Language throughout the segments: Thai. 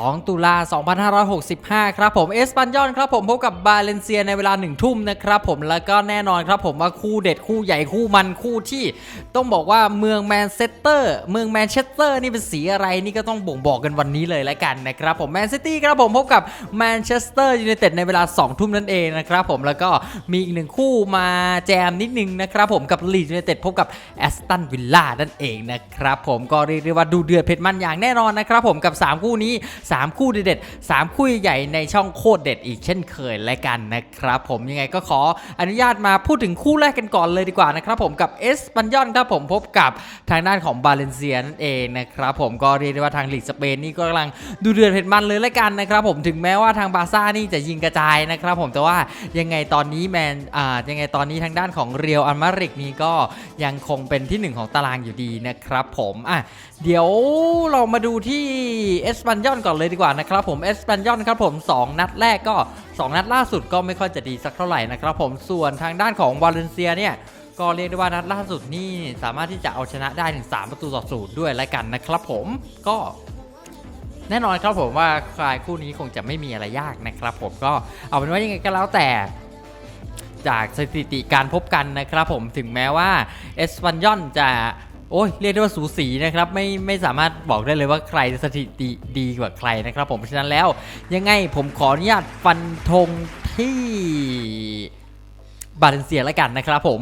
2 ตุลา 2565 ครับผมเอสปันยอนครับผมพบกับบาเลนเซียในเวลา 1 ทุ่มนะครับผมแล้วก็แน่นอนครับผมว่าคู่เด็ดคู่ใหญ่คู่มันคู่ที่ ต้องบอกว่าเมืองแมนเชสเตอร์เมืองแมนเชสเตอร์นี่เป็นสีอะไรนี่ก็ต้องบ่งบอกกันวันนี้เลยละกันนะครับผมแมนซิตี้ครับผมพบกับแมนเชสเตอร์ยูไนเต็ดในเวลา 2 ทุ่มนั่นเองนะครับผมแล้วก็มีอีกหนึ่งคู่มาแจมนิดนึงนะครับผมกับลีดยูไนเต็ดพบกับแอสตันวิลล่านั่นเองนะครับผมก็เรียกได้ว่าดูเดือดเผ็ดมันอย่างแน่นอนนะครับผมกับ 3 คู่นี้3 คู่เด็ดๆ3คู่ใหญ่ในช่องโคตรเด็ดอีกเช่นเคยและกันนะครับ ผมยังไงก็ขออนุญาตมาพูดถึงคู่แรกกันก่อนเลยดีกว่านะครับผมกับเอสปันยอนครับผมพบกับทางด้านของบาเลนเซียนั่นเองนะครับผมก็เรียกได้ว่าทางลีกสเปนนี่ก็กำลังดูเดือดเผ็ดมันเลยและกันนะครับผมถึงแม้ว่าทางบาซ่านี่จะยิงกระจายนะครับผมแต่ว่ายังไงตอนนี้แมนอ่ายังไงตอนนี้ทางด้านของเรียวอัลมาริกนี่ก็ยังคงเป็นที่หนึ่งของตารางอยู่ดีนะครับผมอะเดี๋ยวเรามาดูที่เอสปันยอนก่อนเลยดีกว่านะครับผมเอสเปนยอนครับผม 2 นัดแรกก็ 2 นัดล่าสุดก็ไม่ค่อยจะดีสักเท่าไหร่นะครับผมส่วนทางด้านของวาเลนเซียเนี่ยก็เรียกได้ว่านัดล่าสุดนี่สามารถที่จะเอาชนะได้ถึง 3 ประตูต่อศูนย์ด้วยแล้วกันนะครับผมก็แน่นอนครับผมว่าคลายคู่นี้คงจะไม่มีอะไรยากนะครับผมก็เอาเป็นว่ายังไงก็แล้วแต่จากสถิติการพบกันนะครับผมถึงแม้ว่าเอสปันยอนจะ โอ้ยเรียกได้ว่าสูสีนะครับไม่ไม่สามารถบอกได้เลยว่าใครสถิติดีกว่าใครนะครับ ผมเพราะฉะนั้นแล้วยังไงผมขออนุญาตฟันธงที่ บาเลนเซียแล้วกันนะครับผม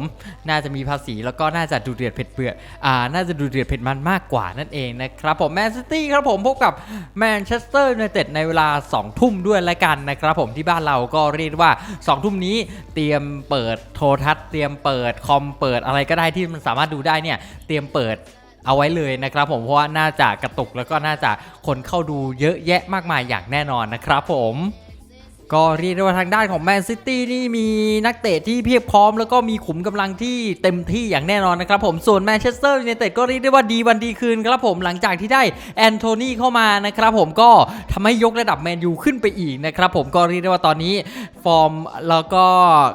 น่าจะมีภาษีแล้วก็น่าจะดูเดือดเผ็ดเปื่ออ่าน่าจะดูเดือดเผ็ดมันมากกว่านั่นเองนะครับผมแมนซิตี้ครับผมพบกับแมนเชสเตอร์ยูไนเต็ดในเวลา 2 ทุ่มด้วยแล้วกันนะครับผมที่บ้านเราก็เรียกว่า 2 ทุ่มนี้เตรียมเปิดโทรทัศน์เตรียมเปิดคอมเปิดอะไรก็ได้ที่มันสามารถดูได้เนี่ยเตรียมเปิดเอาไว้เลยนะครับผมเพราะว่าน่าจะกระตุกแล้วก็น่าจะคนเข้าดูเยอะแยะมากมายอย่างแน่นอนนะครับผม ก็เรียกได้ว่าทางด้านของแมนซิตี้นี่มีนักเตะที่เพียบพร้อม แล้วก็มีขุมกำลังที่เต็มที่อย่างแน่นอนนะครับผมส่วนแมนเชสเตอร์ยูไนเต็ดก็เรียกได้ว่าดีวันดีคืนครับผมหลังจากที่ได้แอนโทนีเข้ามานะครับผมก็ทำให้ยกระดับแมนยูขึ้นไปอีกนะครับผมก็เรียกได้ว่าตอนนี้ฟอร์มแล้วก็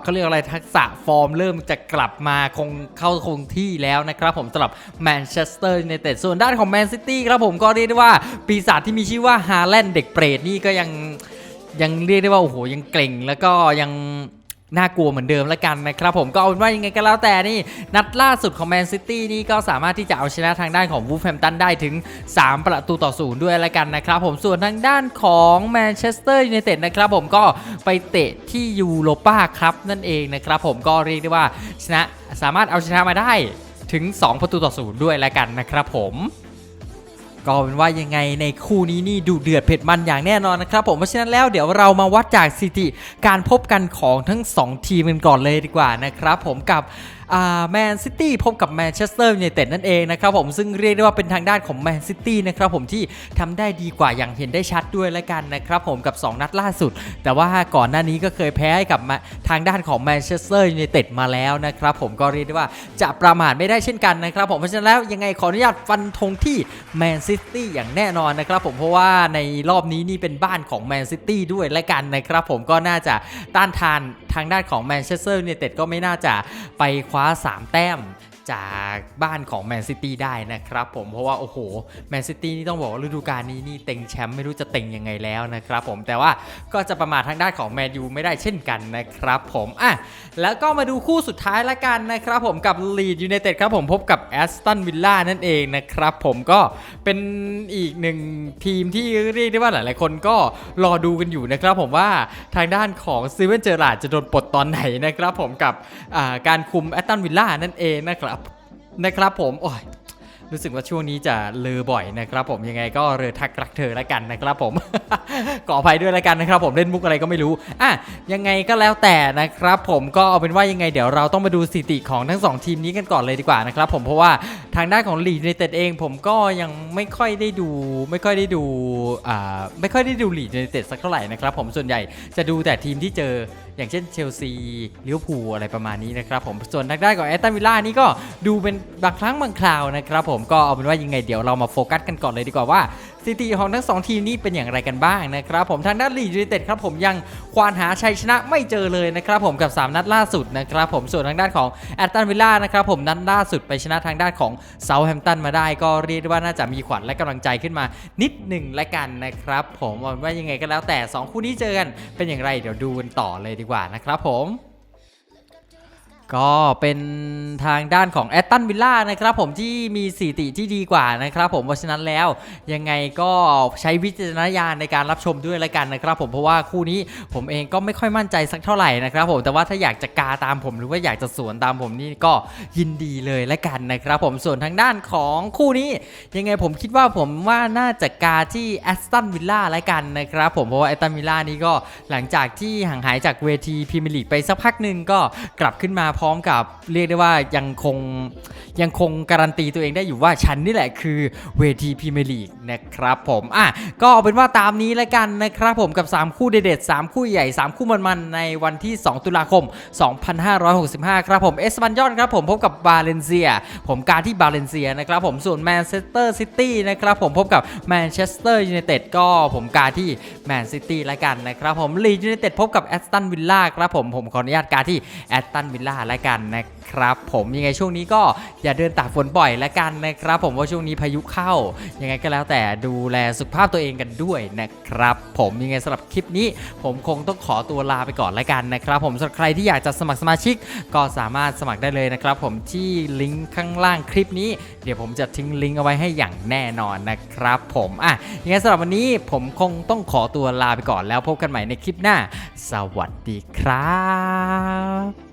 เขาเรียกอะไรทักษะฟอร์มเริ่มจะกลับมาคงเข้าคงที่แล้วนะครับผมสำหรับแมนเชสเตอร์ยูไนเต็ดส่วนด้านของแมนซิตี้ครับผมก็เรียกได้ว่าปีศาจที่มีชื่อว่าฮาแลนด์เด็กเปรตนี่ก็ยัง ยังเรียกได้ว่าโอ้โหยังเกร่งแล้วก็ยังน่ากลัวเหมือนเดิมแล้วกันนะครับผมก็เอาเป็นว่ายังไงก็แล้วแต่นี่นัดล่าสุดของแมนซิตี้นี่ก็สามารถที่จะเอาชนะทางด้านของวูฟแฮมตันได้ถึง 3 ประตูต่อศูนย์ด้วยแล้วกันนะครับผมส่วนทางด้านของแมนเชสเตอร์ยูไนเต็ดนะครับผมก็ไปเตะที่ยูโรปาครับนั่นเองนะครับผมก็เรียกได้ว่าชนะสามารถเอาชนะมาได้ถึง 2 ประตูต่อศูนย์ด้วยแล้วกันนะครับผม ก็เป็นว่ายังไงในคู่นี้นี่ดูเดือดเผ็ดมันอย่างแน่นอนนะครับผมเพราะฉะนั้นแล้วเดี๋ยวเรามาวัดจากสถิติการพบกันของทั้ง 2 ทีมกันก่อนเลยดีกว่านะครับผมกับ แมนซิตี้พบกับแมนเชสเตอร์ยูไนเต็ดนั่นเองนะครับผมซึ่งเรียกได้ว่าเป็นทางด้านของแมนซิตี้นะครับผมที่ทำได้ดีกว่าอย่างเห็นได้ชัดด้วยแล้วกันนะครับผมกับ 2 นัดล่าสุด แต่ว่าก่อนหน้านี้ก็เคยแพ้ให้กับทางด้านของแมนเชสเตอร์ยูไนเต็ดมาแล้วนะครับผมก็เรียกได้ว่าจะประมาทไม่ได้เช่นกันนะครับผมเพราะฉะนั้นแล้วยังไงขออนุญาตฟันธงที่แมนซิตี้อย่างแน่นอนนะครับผมเพราะว่าในรอบนี้นี่เป็นบ้านของแมนซิตี้ด้วยและกันนะครับผมก็น่าจะต้านทาน ทางด้านของแมนเชสเตอร์ยูไนเต็ดก็ไม่น่าจะไปคว้า 3 แต้ม จากบ้านของแมนซิตี้ได้นะครับผมเพราะว่าโอ้โหแมนซิตี้นี่ต้องบอกว่าฤดูกาลนี้นี่เต็งแชมป์ไม่รู้จะเต็งยังไงแล้วนะครับผมแต่ว่าก็จะประมาททางด้านของแมนยูไม่ได้เช่นกันนะครับผมอะแล้วก็มาดูคู่สุดท้ายละกันนะครับผมกับลีดยูไนเต็ดครับผมพบกับแอสตันวิลล่านั่นเองนะครับผมก็เป็นอีกหนึ่งทีมที่เรียกได้ว่าหลาย ๆ คนก็รอดูกันอยู่นะครับผมว่าทางด้านของซีเวนเจอร์ลาดจะโดนปลดตอนไหนนะครับผมกับการคุมแอสตันวิลล่านั่นเองนะครับ นะครับผมโอ้ยรู้สึกว่าช่วงนี้จะเลอบ่อยนะครับ ผมยังไงก็เรือทักรักเธอแล้วกันนะครับผมขออภัยด้วยแล้วกันนะครับ ผมเล่นมุกอะไรก็ไม่รู้อะยังไงก็แล้วแต่นะครับ ผมก็เอาเป็นว่ายังไงเดี๋ยวเราต้องมาดูสถิติของทั้งสองทีมนี้กันก่อนเลยดีกว่านะครับ ผมเพราะว่าทางด้านของลีดในเต็ดเอง ผมก็ยังไม่ค่อยได้ดู ไม่ค่อยได้ดูอ่าไม่ค่อยได้ดูลีดในเต็ดสักเท่าไหร่นะครับ ผมส่วนใหญ่จะดูแต่ทีมที่เจอ อย่างเช่นเชลซีลิเวอร์พูลอะไรประมาณนี้นะครับผมส่วนทางด้านของแอตตันวิลล่านี่ก็ดูเป็นบางครั้งบางคราวนะครับผมก็เอาเป็นว่ายังไงเดี๋ยวเรามาโฟกัสกันก่อนเลยดีกว่าว่า สถิติของทั้งสองทีมนี้เป็นอย่างไรกันบ้างนะครับผมทางด้านลีดยูไนเต็ดครับผมยังควานหาชัยชนะไม่เจอเลยนะครับผมกับ 3 นัดล่าสุดนะครับผมส่วนทางด้านของแอตตันวิลล่านะครับผมนัดล่าสุดไปชนะทางด้านของเซาท์แฮมป์ตันมาได้ ก็เรียกได้ว่าน่าจะมีขวัญและกำลังใจขึ้นมานิดหนึ่งและกันนะครับผมว่ายังไงก็แล้วแต่ 2 คู่นี้เจอกันเป็นอย่างไรเดี๋ยวดูกันต่อเลยดีกว่านะครับผม ก็เป็นทางด้านของแอตตันวิลล่านะครับผมที่มีสถิติที่ดีกว่านะครับผมเพราะฉะนั้นแล้วยังไงก็ใช้วิจารณญาณในการรับชมด้วยละกันนะครับผมเพราะว่าคู่นี้ผมเองก็ไม่ค่อยมั่นใจสักเท่าไหร่นะครับผมแต่ว่าถ้าอยากจะกาตามผมหรือว่าอยากจะสวนตามผมนี่ก็ยินดีเลยละกันนะครับผมส่วนทางด้านของคู่นี้ ยังไงผมคิดว่าผมว่าน่าจะกาที่แอสตันวิลล่าละกันนะครับผมเพราะว่าแอสตันวิลล่านี่ก็หลังจากที่ห่างหายจากเวทีพรีเมียร์ลีกไปสักพักหนึ่งก็กลับขึ้นมาพร้อมกับเรียกได้ว่ายังคงยังคงการันตีตัวเองได้อยู่ว่าฉันนี่แหละคือเวทีพรีเมียร์ลีกนะครับผมอะก็เอาเป็นว่าตามนี้ละกันนะครับผมกับ 3 คู่เด็ดๆ3คู่ใหญ่ 3 คู่มันๆในวันที่ 2 ตุลาคม 2565 ครับผมเอสปันยอนครับผมพบกับบาเลนเซีย ผมการที่บาเลนเซียนะครับผมส่วนแมนเชสเตอร์ซิตี้นะครับผมพบกับแมนเชสเตอร์ยูไนเต็ดก็ผมการที่แมนซิตี้ละกันนะครับผมลียูไนเต็ดพบกับแอสตันวิลล่าครับผมผมขออนุญาตการที่แอสตันวิลล่าละกันนะครับผมยังไงช่วงนี้ก็อย่าเดินตากฝนบ่อยและกันนะครับผมว่าช่วงนี้พายุเข้า ยังไงก็แล้วแต่ดูแลสุขภาพตัวเองกันด้วยนะครับผมยังไงสำหรับคลิปนี้ ผมคงต้องขอตัวลาไปก่อนและกันนะครับผมสำหรับใครที่อยากจะสมัครสมาชิก ก็สามารถสมัครได้เลยนะครับผมที่ลิงก์ข้างล่างคลิปนี้ เดี๋ยวผมจะทิ้งลิงก์เอาไว้ให้อย่างแน่นอนนะครับผมอะยังไงสำหรับวันนี้ผมคงต้องขอตัวลาไปก่อนแล้วพบกันใหม่ในคลิปหน้า สวัสดีครับ